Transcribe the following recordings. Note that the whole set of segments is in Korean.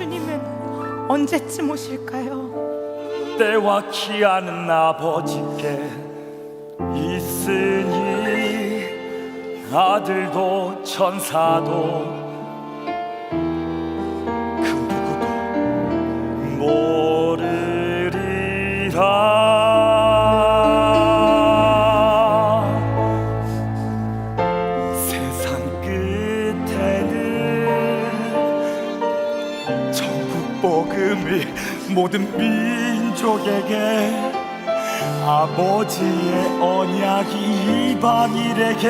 주님은 언제쯤 오실까요? 때와 기하는 아버지께 있으니 아들도 천사도 복음이 모든 민족에게 아버지의 언약이 이방인에게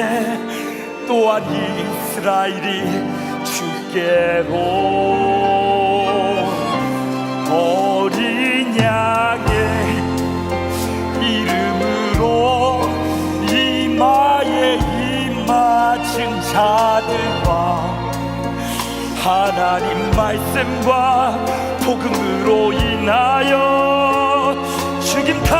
또한 이스라엘이 주께로 어린 양의 이름으로 이마에 이마친 자들과 하나님 말씀과 복음으로 인하여 죽임 다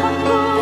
Lord.